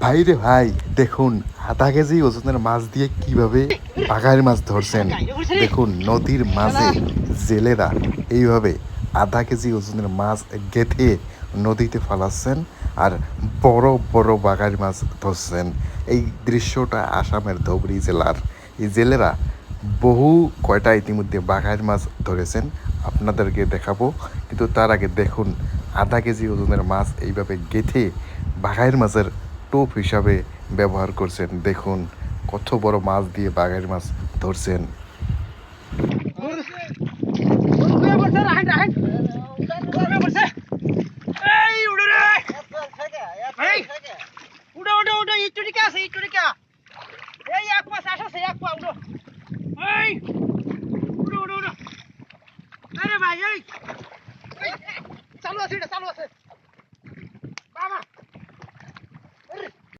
ভাইরে ভাই, দেখুন, আধা কেজি ওজনের মাছ দিয়ে কীভাবে বাঘারি মাছ ধরছেন? দেখুন, নদীর মাঝে জেলেরা এইভাবে আধা কেজি ওজনের মাছ গেঁথে নদীতে ফালাচ্ছেন আর বড় বড় বাঘারি মাছ ধরছেন। এই দৃশ্যটা আসামের ধুবড়ি জেলার। এই জেলেরা বহু কয়টা ইতিমধ্যে বাঘারি মাছ ধরেছেন, আপনাদেরকে দেখাবো। কিন্তু তার আগে দেখুন, আধা কেজি ওজনের মাছ এইভাবে গেঁথে বাঘাইয়ের মাছের টোপ হিসাবে ব্যবহার করছেন দেখুন কত বড় মাছ দিয়ে বাঘাইয়ের মাছ ধরছেন চালু আছে চালু আছে